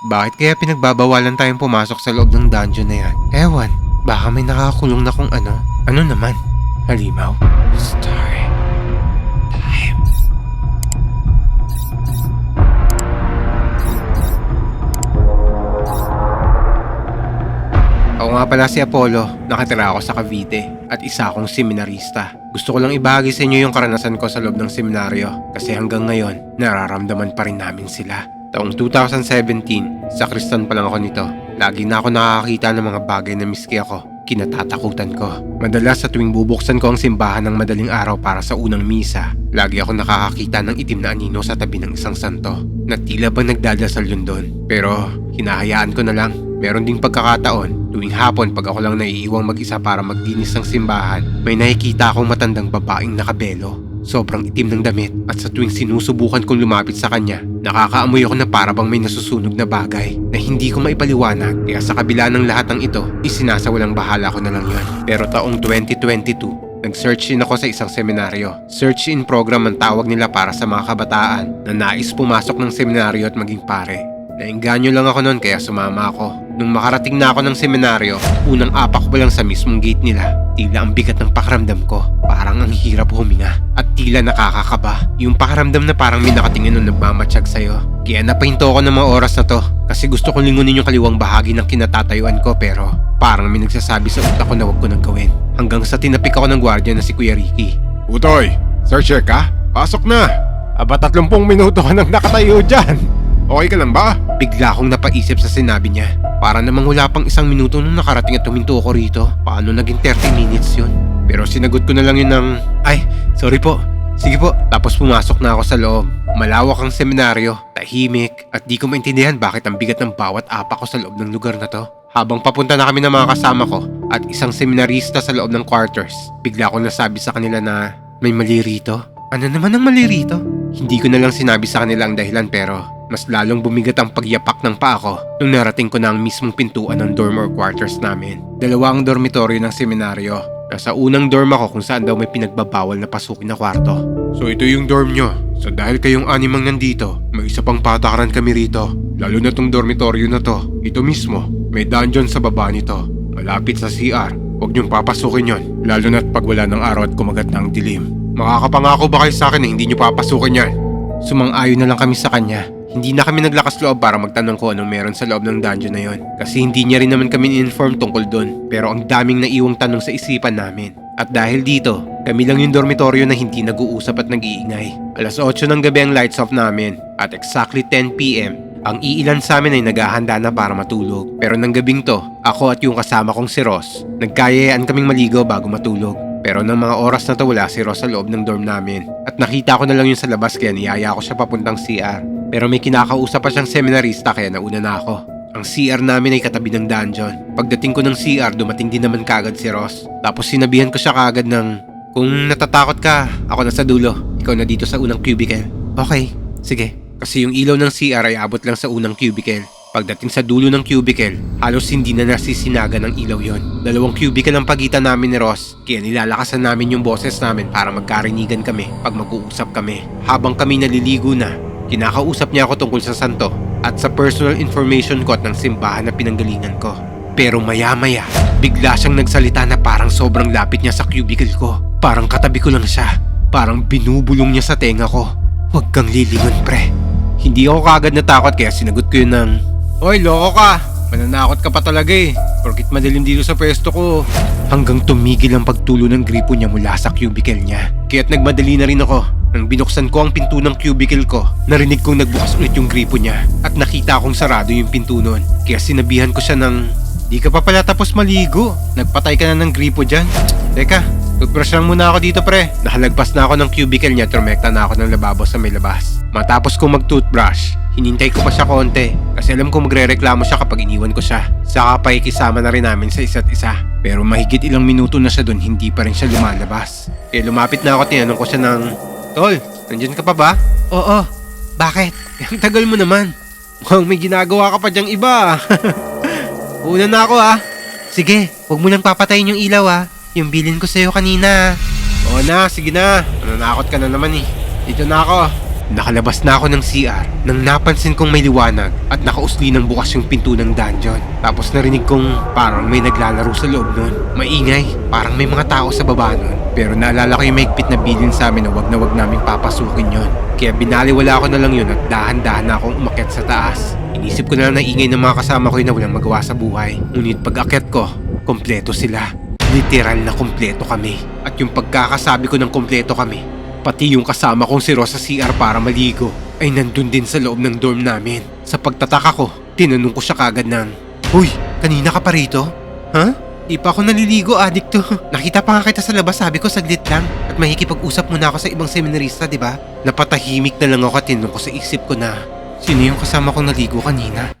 Bakit kaya pinagbabawalan tayong pumasok sa loob ng dungeon na yan? Ewan, baka may nakakulong na kung ano. Ano naman? Halimaw? Story. Time. Ako nga pala si Apollo, nakatira ako sa Cavite at isa akong seminarista. Gusto ko lang ibahagi sa inyo yung karanasan ko sa loob ng seminaryo kasi hanggang ngayon nararamdaman pa rin namin sila. Taong 2017, sa Kristan pa lang ako nito. Lagi na ako nakakakita ng mga bagay na miski ako. Kinatatakutan ko. Madalas sa tuwing bubuksan ko ang simbahan ng madaling araw para sa unang misa, lagi ako nakakakita ng itim na anino sa tabi ng isang santo na tila ba nagdadasal yun doon. Pero hinahayaan ko na lang. Meron ding pagkakataon, tuwing hapon pag ako lang naiiwang mag-isa para magdinis ng simbahan, may nakikita akong matandang babaeng nakabelo. Sobrang itim ng damit at sa tuwing sinusubukan kong lumapit sa kanya, nakakaamoy ako na para bang may nasusunog na bagay na hindi ko maipaliwanag kaya sa kabila ng lahat ng ito, isinasawalang bahala ko na lang yun. Pero taong 2022, Nag-search in ako sa isang seminaryo. Search in program ang tawag nila para sa mga kabataan na nais pumasok ng seminaryo at maging pare. Nainganyo lang ako noon kaya sumama ako. Nung makarating na ako ng seminaryo, unang apak ko pa lang sa mismong gate nila. Tila ang bigat ng pakaramdam ko. Parang ang hirap huminga. At tila nakakakaba. Yung pakaramdam na parang may nakatingin nung nagmamatsyag sa'yo. Kaya napahinto ako ng mga oras na to. Kasi gusto kong lingunin yung kaliwang bahagi ng kinatatayuan ko pero parang may nagsasabi sa utak ko na wag ko nang gawin. Hanggang sa tinapik ako ng gwardiya na si Kuya Ricky. Utoy, searcher ka? Pasok na! Aba 30 minuto ka nang nakatayo dyan! Okay ka lang ba? Bigla akong napaisip sa sinabi niya. Para namang wala pang isang minuto nung nakarating at tuminto ako rito. Paano naging 30 minutes yun? Pero sinagot ko na lang yun ng, Ay, sorry po. Sige po. Tapos pumasok na ako sa loob. Malawak ang seminaryo, tahimik, at di ko maintindihan bakit ang bigat ng bawat apa ko sa loob ng lugar na to. Habang papunta na kami ng mga kasama ko at isang seminarista sa loob ng quarters, bigla akong nasabi sa kanila na may mali rito. Ano naman ang mali rito? Hindi ko na lang sinabi sa kanila ang dahilan pero mas lalong bumigat ang pagyapak ng paa ko nung narating ko na ang mismong pintuan ng dorm or quarters namin. Dalawa ang dormitoryo ng seminaryo. Nasa unang dorm ako kung saan daw may pinagbabawal na pasukin na kwarto. So ito yung dorm nyo. So dahil kayong animang nandito, may isa pang patakaran kami rito. Lalo na tong dormitoryo na to. Ito mismo, may dungeon sa baba nito. Malapit sa CR. Huwag niyong papasukin yon. Lalo na't pag wala ng araw at kumagat na ang dilim. Makakapangako ba kayo sa akin na hindi niyo papasukin yan? Sumang-ayon na lang kami sa kanya. Hindi na kami naglakas loob para magtanong ko anong meron sa loob ng dungeon na yon. Kasi hindi niya rin naman kami inform tungkol doon. Pero ang daming naiwang tanong sa isipan namin. At dahil dito, kami lang yung dormitoryo na hindi nag-uusap at nag-iingay. Alas 8 ng gabi ang lights off namin. At exactly 10pm, ang iilan sa amin ay naghahanda na para matulog. Pero ng gabing to, ako at yung kasama kong si Ross, nagkayayaan kaming maligo bago matulog. Pero ng mga oras na to wala si Ross sa loob ng dorm namin. At nakita ko na lang yun sa labas kaya niyaya ko siya papuntang CR. Pero may kinakausap pa siyang seminarista kaya nauna na ako. Ang CR namin ay katabi ng dungeon. Pagdating ko ng CR, dumating din naman kagad si Ross. Tapos sinabihan ko siya kagad ng, Kung natatakot ka, ako na sa dulo. Ikaw na dito sa unang cubicle. Okay, sige. Kasi yung ilaw ng CR ay abot lang sa unang cubicle. Pagdating sa dulo ng cubicle, halos hindi na nasisinaga ng ilaw yon. Dalawang cubicle ang pagitan namin ni Ross, kaya nilalakasan namin yung boses namin para magkarinigan kami pag mag-uusap kami. Habang kami naliligo na, kinakausap niya ako tungkol sa santo at sa personal information ko at ng simbahan na pinanggalingan ko. Pero maya-maya, bigla siyang nagsalita na parang sobrang lapit niya sa cubicle ko. Parang katabi ko lang siya. Parang binubulong niya sa tenga ko. Huwag kang lilingon, pre. Hindi ako kagad natakot kaya sinagot ko yun ng Hoy, loko ka! Mananakot ka pa talaga eh. Porkit madilim dito sa pwesto ko. Hanggang tumigil ang pagtulo ng gripo niya mula sa cubicle niya. Kaya't nagmadali na rin ako. Nang binuksan ko ang pinto ng cubicle ko, narinig kong nagbukas ulit yung gripo niya at nakita kong sarado yung pinto nun. Kaya sinabihan ko siya ng, Di ka pa pala tapos maligo. Nagpatay ka na ng gripo dyan. Teka, toothbrush lang muna ako dito pre. Nahalagpas na ako ng cubicle niya at na ako ng lababo sa may labas. Matapos kong mag-toothbrush, hinintay ko pa siya konti. Kasi alam kong magre-reklamo siya kapag iniwan ko siya. Saka pakikisama na rin namin sa isa't isa. Pero mahigit ilang minuto na siya doon, hindi pa rin siya lumalabas. Kaya lumapit na ako, tinanong ko siya ng, Tol, nandyan ka pa ba? Oo. Bakit? Ang tagal mo naman. Mukhang may ginagawa ka pa dyang iba. Una na ako ah. Sige, huwag mo nang papatayin yung ilaw ah. Yung bilin ko sa'yo kanina. Oo na, sige na. Nananakot ka na naman eh. Dito na ako. Nakalabas na ako ng CR nang napansin kong may liwanag at nakausli ng bukas yung pinto ng dungeon. Tapos narinig kong parang may naglalaro sa loob nun. Maingay, parang may mga tao sa baba nun. Pero naalala ko yung mahigpit na bilin sa amin na wag na wag naming papasukin yon. Kaya binaliwala ko na lang yun at dahan-dahan na akong umakyat sa taas. Inisip ko na lang na ingay ng mga kasama ko yun na walang magawa sa buhay. Ngunit pag akyat ko, kompleto sila. Literal na kompleto kami. At yung pagkakasabi ko ng kompleto kami, pati yung kasama kong si Rosa CR para maligo, ay nandun din sa loob ng dorm namin. Sa pagtataka ko, tinanong ko siya kagad ng, Uy, kanina ka pa rito? Ha? Di pa ako naliligo, addict to. Nakita pa nga kita sa labas, sabi ko saglit lang. At makikipag-usap muna ako sa ibang seminarista, di ba? Napatahimik na lang ako at tinanong ko sa isip ko na, Sino yung kasama kong naligo kanina?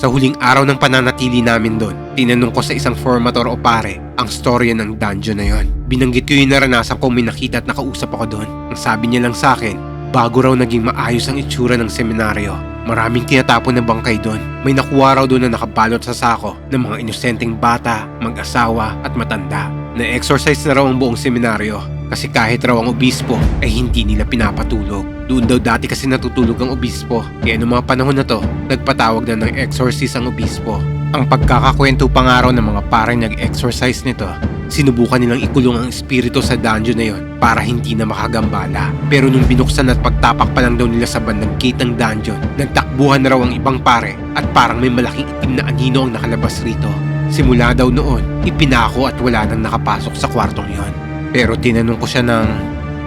Sa huling araw ng pananatili namin doon, tinanong ko sa isang formator o pare ang storya ng dungeon na yon. Binanggit ko yung naranasan kong may nakita at nakausap ako doon. Ang sabi niya lang sa akin, bago raw naging maayos ang itsura ng seminaryo, maraming tinatapon na bangkay doon. May nakuha raw doon na nakabalot sa sako ng mga inosenteng bata, mag-asawa at matanda. Na-exercise na raw ang buong seminaryo kasi kahit raw ang obispo ay hindi nila pinapatulog. Doon daw dati kasi natutulog ang obispo. Kaya noong mga panahon na to, nagpatawag na ng exorcist ang obispo. Ang pagkakakwento pa nga raw ng mga parang nag-exorcise nito, sinubukan nilang ikulong ang espiritu sa dungeon na yon para hindi na makagambala. Pero nung binuksan at pagtapak pa lang daw nila sa bandang gate ng dungeon, nagtakbuhan na raw ang ibang pare at parang may malaking itim na anino ang nakalabas rito. Simula daw noon, ipinako at wala nang nakapasok sa kwartong yon. Pero tinanong ko siya ng,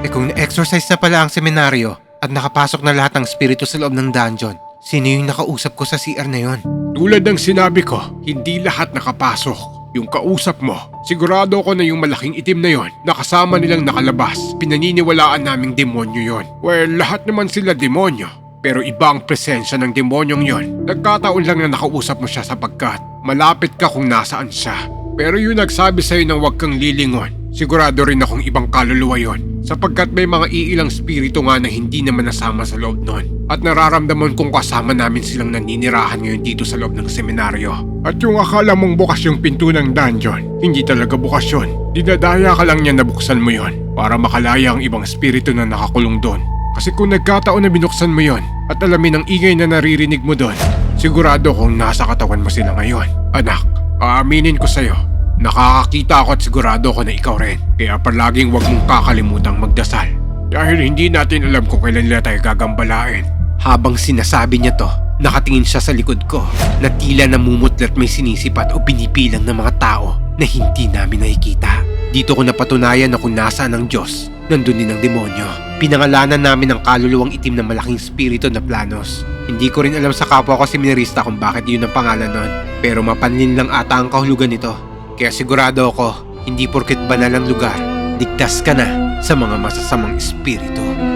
eh kung na-exorcise na pala ang seminaryo at nakapasok na lahat ng spirito sa loob ng dungeon, sino yung nakausap ko sa CR na yon? Tulad ng sinabi ko, hindi lahat nakapasok. Yung kausap mo, sigurado ko na yung malaking itim na yon, nakasama nilang nakalabas. Pinaniniwalaan naming demonyo yon. Well, lahat naman sila demonyo. Pero iba ang presensya ng demonyong yon. Nagkataon lang na nakausap mo siya sapagkat malapit ka kung nasaan siya. Pero yung nagsabi sa'yo ng huwag kang lilingon, sigurado rin akong ibang kaluluwa yon. Sapagkat may mga iilang spirito nga na hindi naman nasama sa loob nun. At nararamdaman kong kasama namin silang naninirahan ngayon dito sa loob ng seminaryo. At yung akala mong bukas yung pinto ng dungeon, hindi talaga bukas yun. Dinadaya ka lang niya na buksan mo yon para makalaya ang ibang spirito na nakakulong doon. Kasi kung nagkataon na binuksan mo yon at alamin ang ingay na naririnig mo doon, sigurado kong nasa katawan mo sila ngayon. Anak, aaminin ko sa'yo, nakakakita ako at sigurado ko na ikaw rin. Kaya palaging wag mong kakalimutang magdasal. Dahil hindi natin alam kung kailan nila tayo gagambalain. Habang sinasabi niya to, nakatingin siya sa likod ko na tila namumutlat may sinisipat o binipilang ng mga tao na hindi namin nakikita. Dito ko napatunayan na kung nasaan ang Diyos, nandun din ang demonyo. Pinangalanan namin ang kaluluwang itim na malaking spirito na planos. Hindi ko rin alam sa kapwa ko seminarista kung bakit yun ang pangalan nun. Pero mapanlin lang ata ang kahulugan nito. Kaya sigurado ako, hindi porket banal ang lugar, ligtas ka na sa mga masasamang espiritu.